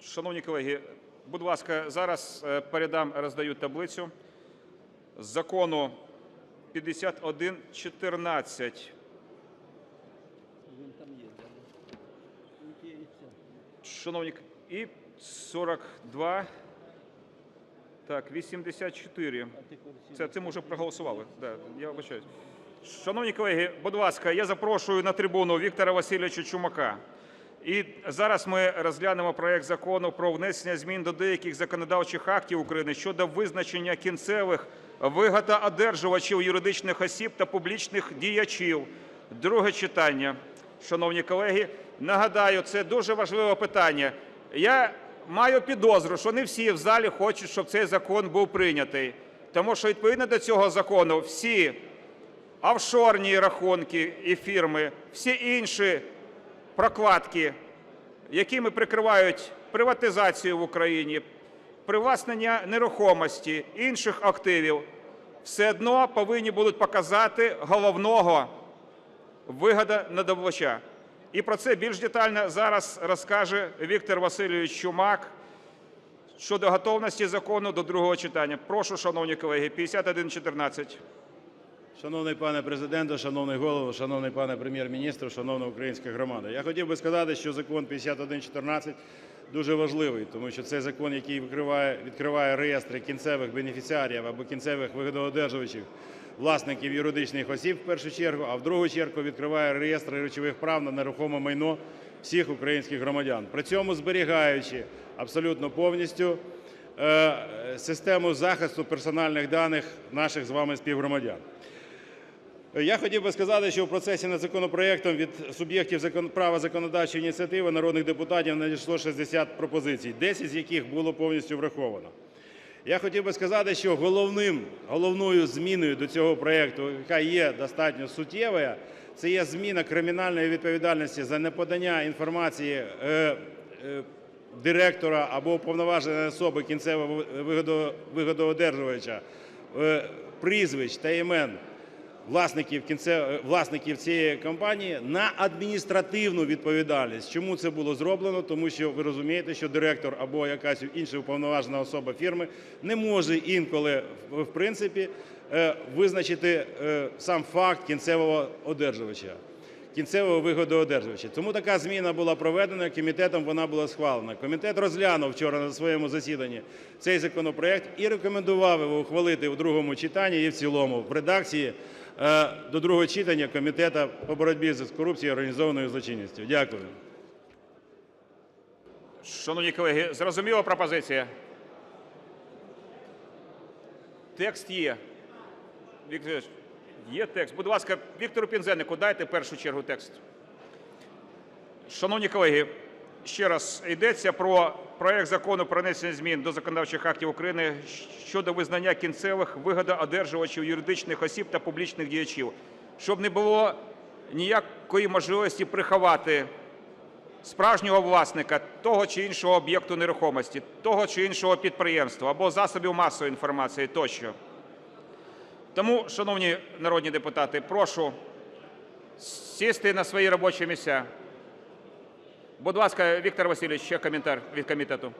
Шановні колеги, будь ласка, зараз е, передам, роздають таблицю. Закону 5114 Він там є, да. Є і все. Шановні, і 42, так, 84. А Це, ми вже проголосували. Да, я вибачаюсь. Шановні колеги, будь ласка, я запрошую на трибуну Віктора Васильовича Чумака. І зараз ми розглянемо проект закону про внесення змін до деяких законодавчих актів України щодо визначення кінцевих вигодоодержувачів юридичних осіб та публічних діячів. Друге читання. Шановні колеги, нагадаю, це дуже важливе питання. Я маю підозру, що не всі в залі хочуть, щоб цей закон був прийнятий. Тому що відповідно до цього закону всі офшорні рахунки і фірми, всі інші прокладки, якими прикривають приватизацію в Україні, привласнення нерухомості, інших активів, все одно повинні будуть показати головного вигодонадобувача. І про це більш детально зараз розкаже Віктор Васильович Чумак щодо готовності закону до другого читання. Прошу, шановні колеги, 5114. Шановний пане Президенте, шановний голово, шановний пане Прем'єр-міністр, шановна українська громада. Я хотів би сказати, що закон 5114 дуже важливий, тому що це закон, який відкриває, відкриває реєстри кінцевих бенефіціарів або кінцевих вигодоодержувачів, власників юридичних осіб в першу чергу, а в другу чергу відкриває реєстри речових прав на нерухоме майно всіх українських громадян. При цьому зберігаючи абсолютно повністю е, систему захисту персональних даних наших з вами співгромадян. Я хотів би сказати, що в процесі над законопроектом від суб'єктів права законодавчої ініціативи народних депутатів надійшло 60 пропозицій, 10 з яких було повністю враховано. Я хотів би сказати, що головним, головною зміною до цього проекту, яка є достатньо суттєвою, це є зміна кримінальної відповідальності за неподання інформації е, е, директора або уповноваженої особи кінцевого вигодоодержувача, е, прізвищ та імен власників, кінце, власників цієї компанії на адміністративну відповідальність. Чому це було зроблено? Тому що ви розумієте, що директор або якась інша уповноважена особа фірми не може інколи, в в принципі, е, визначити е, сам факт кінцевого одержувача. Кінцевого вигодоодержувача. Тому така зміна була проведена, комітетом вона була схвалена. Комітет розглянув вчора на своєму засіданні цей законопроект і рекомендував його ухвалити у другому читанні і в цілому в редакції е, до другого читання Комітету по боротьбі з корупцією і організованою злочинністю. Дякую. Шановні колеги, зрозуміла пропозиція? Текст є. Віктор, є текст. Будь ласка, Віктору Пінзеннику дайте першу чергу текст. Шановні колеги, ще раз йдеться про проект закону про внесення змін до законодавчих актів України щодо визнання кінцевих вигодоодержувачів юридичних осіб та публічних діячів, щоб не було ніякої можливості приховати справжнього власника того чи іншого об'єкту нерухомості, того чи іншого підприємства або засобів масової інформації тощо. Тому, шановні народні депутати, прошу сісти на свої робочі місця. Будь ласка, Віктор Васильович, ще коментар від комітету.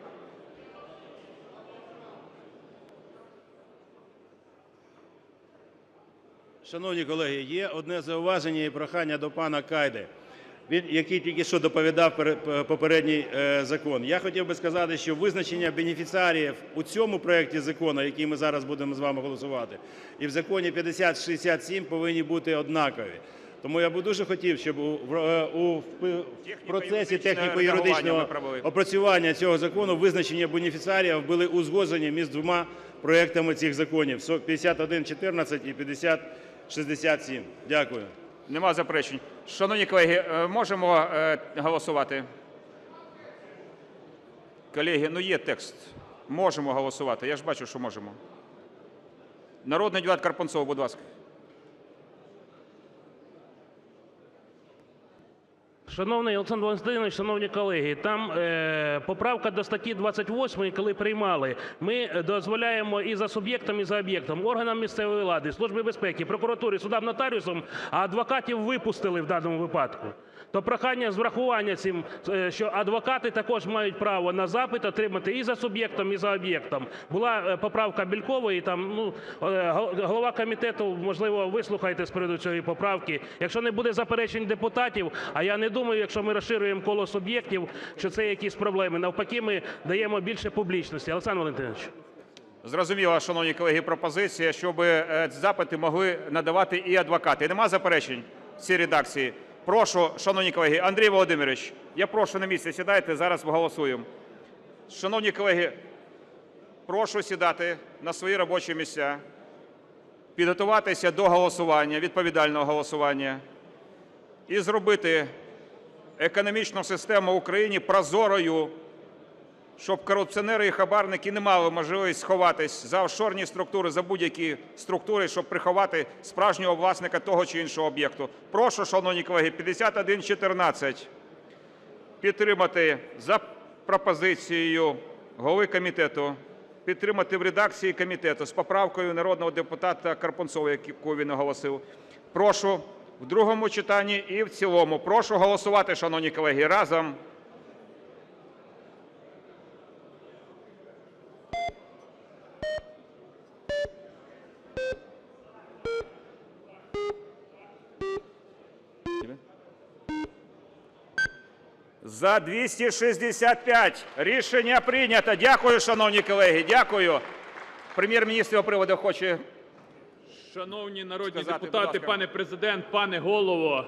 Шановні колеги, є одне зауваження і прохання до пана Кайди, який тільки що доповідав попередній е, закон. Я хотів би сказати, що визначення бенефіціарів у цьому проекті закону, який ми зараз будемо з вами голосувати, і в законі 5067 повинні бути однакові. Тому я би дуже хотів, щоб у, е, процесі техніко-юридичного опрацювання цього закону визначення бенефіціарів були узгоджені між двома проектами цих законів 5114 і 5067. Дякую. Нема заперечень. Шановні колеги, е, можемо е, голосувати? Колеги, ну є текст. Можемо голосувати. Я ж бачу, що можемо. Народний депутат Карпунцов, будь ласка. Шановний Олександр Валентинович, шановні колеги, там е, поправка до статті 28, коли приймали, ми дозволяємо і за суб'єктом, і за об'єктом, органам місцевої влади, Службі безпеки, прокуратурі, судам, нотаріусам, а адвокатів випустили в даному випадку. то прохання з врахування цим, е, що адвокати також мають право на запит отримати і за суб'єктом, і за об'єктом. Була е, поправка Бєлькової, там, ну, голова комітету, можливо, вислухайте з приводу цієї поправки. Якщо не буде заперечень депутатів, а я не думаю, якщо ми розширюємо коло суб'єктів, що це якісь проблеми. Навпаки, ми даємо більше публічності. Олександр Валентинович. Зрозуміла, шановні колеги, пропозиція, щоб е, запити могли надавати і адвокати. Нема заперечень в цій редакції? Прошу, шановні колеги, Андрій Володимирович, я прошу на місце сідайте, зараз голосуємо. Шановні колеги, прошу сідати на свої робочі місця, підготуватися до голосування, відповідального голосування і зробити економічну систему в Україні прозорою, щоб корупціонери і хабарники не мали можливість сховатись за офшорні структури, за будь-які структури, щоб приховати справжнього власника того чи іншого об'єкту. Прошу, шановні колеги, 5114 підтримати за пропозицією голови комітету, підтримати в редакції комітету з поправкою народного депутата Карпунцова, яку він оголосив. Прошу в другому читанні і в цілому. Прошу голосувати, шановні колеги, разом. За 265. Рішення прийнято. Дякую, шановні колеги. Дякую. Прем'єр-міністр з приводу хоче. Шановні народні Сказати, депутати, пане президент, пане голово,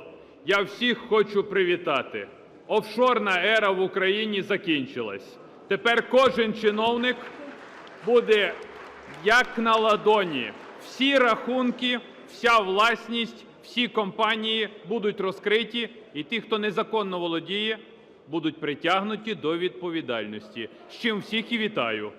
я всіх хочу привітати. Офшорна ера в Україні закінчилась. Тепер кожен чиновник буде як на ладоні. Всі рахунки, вся власність, всі компанії будуть розкриті, і ті, хто незаконно володіє, будуть притягнуті до відповідальності. З чим всіх і вітаю.